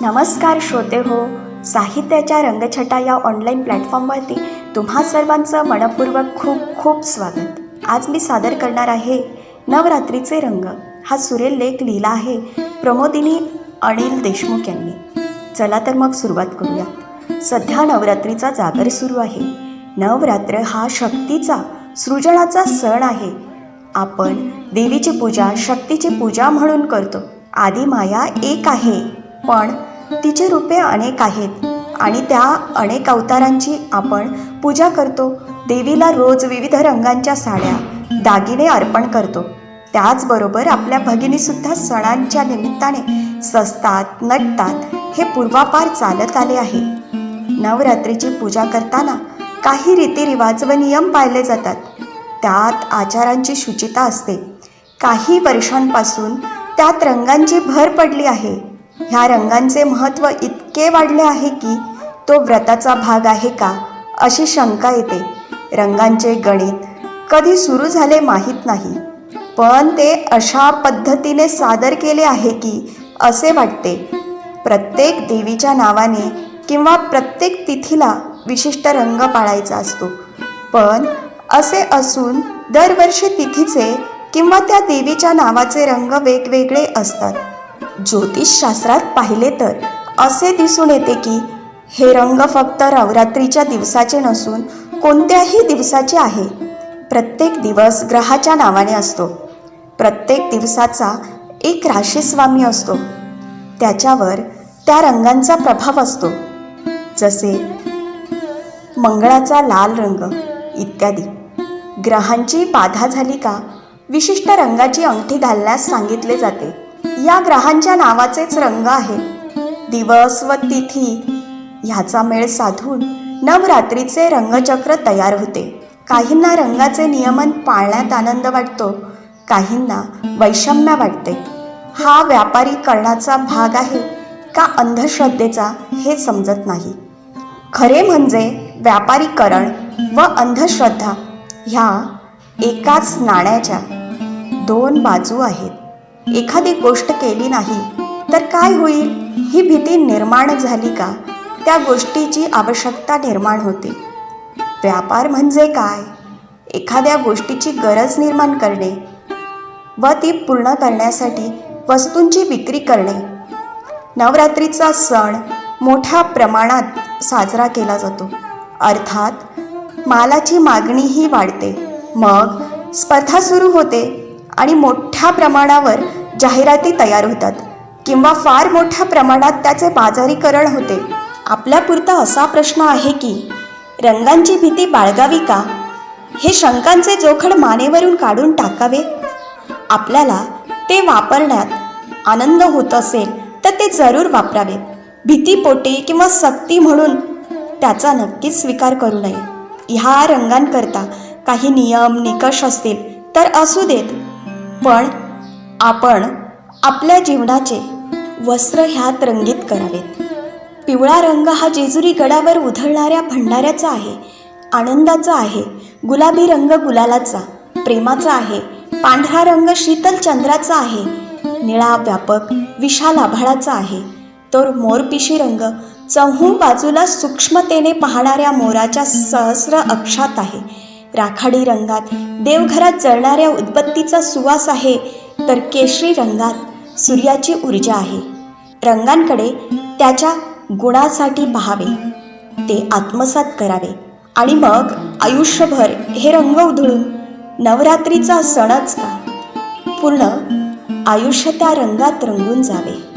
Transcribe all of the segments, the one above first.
नमस्कार श्रोते हो साहित्याच्या रंगछटा या ऑनलाईन प्लॅटफॉर्मवरती तुम्हा सर्वांचं मनपूर्वक खूप खूप स्वागत. आज मी सादर करणार आहे नवरात्रीचे रंग. हा सुरेल लेख लिहिला आहे प्रमोदिनी अनिल देशमुख यांनी. चला तर मग सुरुवात करूया. सध्या नवरात्रीचा जागर सुरू आहे. नवरात्र हा शक्तीचा सृजनाचा सण आहे. आपण देवीची पूजा शक्तीची पूजा म्हणून करतो. आदी माया एक आहे. पण तिचे रूपे अनेक आहेत आणि त्या अनेक अवतारांची आपण पूजा करतो. देवीला रोज विविध रंगांच्या साड्या दागिने अर्पण करतो. त्याचबरोबर आपल्या भगिनीसुद्धा सणांच्या निमित्ताने सजतात नटतात हे पूर्वापार चालत आले आहे. नवरात्रीची पूजा करताना काही रीतिरिवाज व नियम पाळले जातात. त्यात आचारांची शुचिता असते. काही वर्षांपासून त्यात रंगांची भर पडली आहे. ह्या रंगांचे महत्त्व इतके वाढले आहे की तो व्रताचा भाग आहे का अशी शंका येते. रंगांचे गणित कधी सुरू झाले माहीत नाही. पण ते अशा पद्धतीने सादर केले आहे की असे वाटते. प्रत्येक देवीच्या नावाने किंवा प्रत्येक तिथीला विशिष्ट रंग पाळायचा असतो. पण असे असून दरवर्षी तिथीचे किंवा त्या देवीच्या नावाचे रंग वेगवेगळे असतात. ज्योतिषशास्त्रात पाहिले तर असे दिसून येते की हे रंग फक्त नवरात्रीच्या दिवसाचे नसून कोणत्याही दिवसाचे आहे. प्रत्येक दिवस ग्रहाच्या नावाने असतो. प्रत्येक दिवसाचा एक राशीस्वामी असतो. त्याच्यावर त्या रंगांचा प्रभाव असतो. जसे मंगळाचा लाल रंग इत्यादी. ग्रहांची बाधा झाली का विशिष्ट रंगाची अंगठी घालण्यास सांगितले जाते. या ग्रहांच्या नावाचेच रंग आहेत दिवस व तिथी ह्याचा मेळ साधून नवरात्रीचे रंगचक्र तयार होते. काहींना रंगाचे नियमन पाळण्यात आनंद वाटतो काहींना वैषम्य वाटते. हा व्यापारीकरणाचा भाग आहे का अंधश्रद्धेचा हे समजत नाही. खरे म्हणजे व्यापारीकरण व अंधश्रद्धा ह्या एकाच नाण्याच्या दोन बाजू आहेत. एखादी गोष्ट केली नाही तर काय होईल? ही भीती निर्माण झाली का? त्या गोष्टीची आवश्यकता निर्माण होते. व्यापार म्हणजे काय? एखाद्या गोष्टीची गरज निर्माण करणे व ती पूर्ण करण्यासाठी वस्तूंची विक्री करणे. नवरात्रीचा सण मोठ्या प्रमाणात साजरा केला जातो. अर्थात मालाची मागणीही वाढते. मग स्पर्धा सुरू होते आणि मोठ्या प्रमाणावर जाहिराती तयार होतात. किंवा फार मोठ्या प्रमाणात त्याचे बाजारीकरण होते. आपल्यापुरता असा प्रश्न आहे की रंगांची भीती बाळगावी का? हे शंकांचे जोखड मानेवरून काढून टाकावे? आपल्याला ते वापरण्यात आनंद होत असेल तर ते जरूर वापरावे. भीतीपोटी किंवा सक्ती म्हणून त्याचा नक्कीच स्वीकार करू नये. ह्या रंगांकरता काही नियम निकष असतील तर असू देत. पण आपण आपल्या जीवनाचे वस्त्र ह्यात रंगीत करावेत. पिवळा रंग हा जेजुरी गडावर उधळणाऱ्या भंडाऱ्याचा आहे आनंदाचा आहे गुलाबी रंग गुलालाचा प्रेमाचा आहे पांढरा रंग शीतल चंद्राचा आहे निळा व्यापक विशाल आभाळाचा आहे तर मोरपिशी रंग चहू बाजूला सूक्ष्मतेने पाहणाऱ्या मोराच्या सहस्र अक्षात आहे. राखाडी रंगात देवघरात जळणाऱ्या उदबत्तीचा सुवास आहे तर केशरी रंगात सूर्याची ऊर्जा आहे. रंगांकडे त्याच्या गुणासाठी पाहावे ते आत्मसात करावे. आणि मग आयुष्यभर हे रंग उधळून नवरात्रीचा सणच का? पूर्ण आयुष्य त्या रंगात रंगून जावे.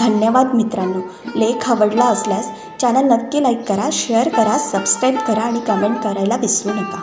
धन्यवाद मित्रांनो. लेख आवडला असल्यास चॅनल नक्की लाईक करा शेअर करा सबस्क्राईब करा आणि कमेंट करायला विसरू नका.